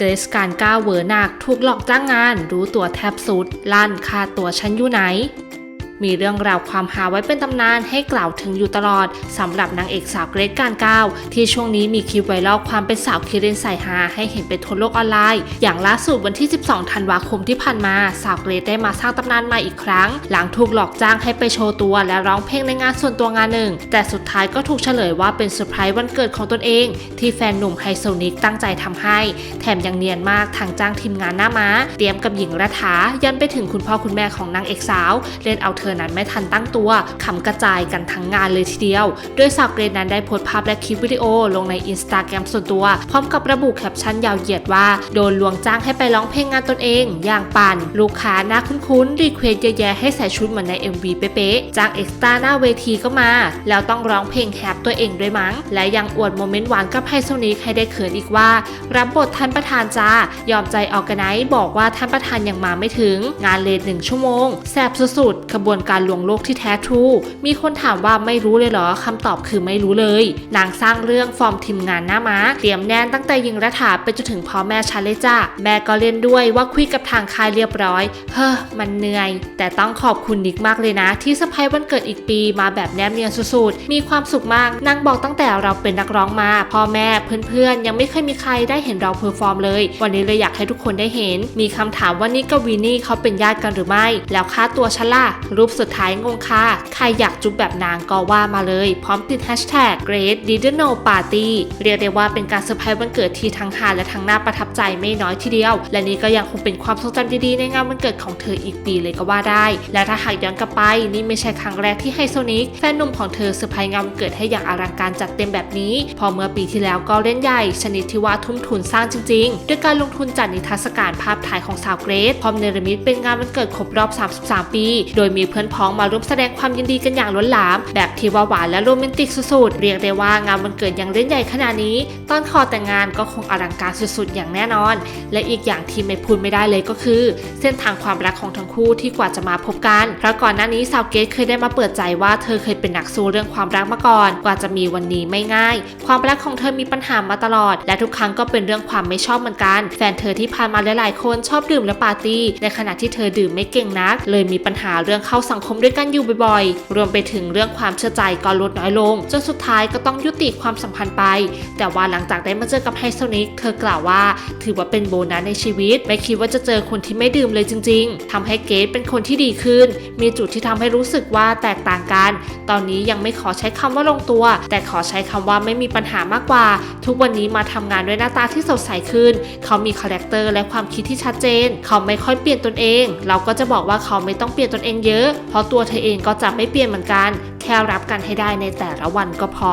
เกรซการก้าวเวอร์หนักถูกหลอกจ้างงานรู้ตัวแทบสุด ลั่นค่าตัวฉันอยู่ไหน มีเรื่องราวความหาไว้เป็นตำนานให้กล่าวถึงอยู่ตลอดสำหรับนางเอกสาวเกรซการก้าวที่ช่วงนี้มีคลิปไวรัลความเป็นสาวคิรินใส่ฮาให้เห็นเป็นทั่วโลกออนไลน์ อย่างล่าสุดวันที่ 12 ธันวาคมที่ผ่านมา สาวเกรซได้มาสร้างตำนานใหม่อีกครั้ง หลังถูกหลอกจ้างให้ไปโชว์ตัวและร้องเพลงในงานส่วนตัวงานหนึ่ง แต่สุดท้ายก็ถูกเฉลยว่าเป็นเซอร์ไพรส์วันเกิดของตนเอง ที่แฟนหนุ่มไฮโซนิกตั้งใจทำให้ แถมยังเนียนมากทางจ้างทีมงานหน้าม้า เตรียมกับหญิงรัฐายันไปถึงคุณพ่อคุณแม่ของนางเอกสาวเล่นเอาเธอนั้นไม่ทันตั้งตัวขำกระจายกันทั้งงานเลยทีเดียว โดยสาวเกรนนั้นได้โพสต์ภาพและคลิปวิดีโอลงในอินสตาแกรมส่วนตัว พร้อมกับระบุแคปชั่นยาวเหยียดว่า โดนลวงจ้างให้ไปร้องเพลงงานตนเอง อย่างปั่นลูกค้าหน้าคุ้นๆรีเควสเยอะแยะให้ใส่ชุดเหมือนใน MV เป๊ะๆจ้างเอ็กซ์ตร้าหน้าเวทีก็มา แล้วต้องร้องเพลงแฮปตัวเองด้วยมั้ง และยังอวดโมเมนต์หวานกับไฮโซนิกให้ได้เขินอีกว่า รับบทท่านประธานจ้ายอมใจออกกันไนบอกว่าท่านประธานยังมาไม่ถึง งานเลทหนึ่งชั่วโมงแสบสุดๆขบวนการลวงโลกที่แท้ทรู มีคนถามว่าไม่รู้เลยเหรอคำตอบคือไม่รู้เลย นางสร้างเรื่องฟอร์มทีมงานหน้าม้าเตรียมแน่นตั้งแต่ยิงรัฐาไปจนถึงพ่อแม่ชันเลยจ้าแม่ก็เล่นด้วยว่าคุยกับทางค่ายเรียบร้อย เฮ้อมันเหนื่อย แต่ต้องขอบคุณนิกมากเลยนะ ที่สะพายวันเกิดอีกปีมาแบบแนบเนียนสุดๆมีความสุขมากนางบอกตั้งแต่เราเป็นนักร้องมาพ่อแม่เพื่อนๆยังไม่เคยมีใครได้เห็นเราเพอร์ฟอร์มเลย วันนี้เลยอยากให้ทุกคนได้เห็น มีคำถามว่านิกกับวินนี่เขาเป็นญาติกันหรือไม่ แล้วค่าตัวฉันล่ะรูปสุดท้ายงงค่ะ ใครอยากจุ๊บแบบนางก็ว่ามาเลย พร้อมติดแฮชแท็ก Great Didn't Know Party เรียกได้ว่าเป็นการเซอร์ไพรส์วันเกิดที่ทั้งฮาและทั้งน่าประทับใจไม่น้อยทีเดียว และนี่ก็ยังคงเป็นความทรงจำดีๆในงานวันเกิดของเธออีกปีเลยก็ว่าได้ และถ้าหากย้อนกลับไปนี่ไม่ใช่ครั้งแรกที่ไฮโซนิกแฟนหนุ่มของเธอเซอร์ไพรส์งานวันเกิดให้อย่างอลังการจัดเต็มแบบนี้ พอเมื่อปีที่แล้วก็เล่นใหญ่ ชนิดที่ว่าทุ่มทุนสร้างจริงๆ ด้วยการลงทุนจัดนิทรรศการภาพถ่ายของสาวเกรซพร้อมเนรมิตเป็นงานวันเกิดครบรอบ 33 ปี โดยมีเพื่อนพ้องมาร่วมแสดงความยินดีกันอย่างล้นหลาม แบบที่ว่าหวานและโรแมนติกสุดๆ เรียกได้ว่างานวันเกิดยังเล่นใหญ่ขนาดนี้ ตอนขอแต่งงานก็คงอลังการสุดๆ อย่างแน่นอน และอีกอย่างที่ไม่พูดไม่ได้เลยก็คือ เส้นทางความรักของทั้งคู่ที่กว่าจะมาพบกัน เพราะก่อนหน้านี้สาวเกตเคยได้มาเปิดใจว่าเธอเคยเป็นนักสู้เรื่องความรักมาก่อน กว่าจะมีวันนี้ไม่ง่าย ความรักของเธอมีปัญหามาตลอด และทุกครั้งก็เป็นเรื่องความไม่ชอบเหมือนกัน แฟนเธอที่ผ่านมาหลายๆคนชอบดื่มและปาร์ตี้ ในขณะที่เธอดื่มไม่เก่งนัก เลยมีปัญหาเรื่องเข้าสังคมด้วยกันอยู่บ่อยๆ รวมไปถึงเรื่องความเชื่อใจก็ลดน้อยลง จนสุดท้ายก็ต้องยุติความสัมพันธ์ไป แต่ว่าหลังจากได้มาเจอกับไฮโซนิกเธอกล่าวว่า ถือว่าเป็นโบนัสในชีวิต ไม่คิดว่าจะเจอคนที่ไม่ดื่มเลยจริง ๆทำให้เกดเป็นคนที่ดีขึ้น มีจุดที่ทำให้รู้สึกว่าแตกต่างกัน ตอนนี้ยังไม่ขอใช้คำว่าลงตัว แต่ขอใช้คำว่าไม่มีปัญหามากกว่า ทุกวันนี้มาทำงานด้วยหน้าตาที่สดใสขึ้น เขามีคาแรคเตอร์และความคิดที่ชัดเจน เขาไม่ค่อยเปลี่ยนตนเอง เราก็จะบอกว่าเขาไม่ต้องเปลี่ยนตนเองเยอะเพราะตัวเธอเองก็จะไม่เปลี่ยนเหมือนกัน แค่รับกันให้ได้ในแต่ละวันก็พอ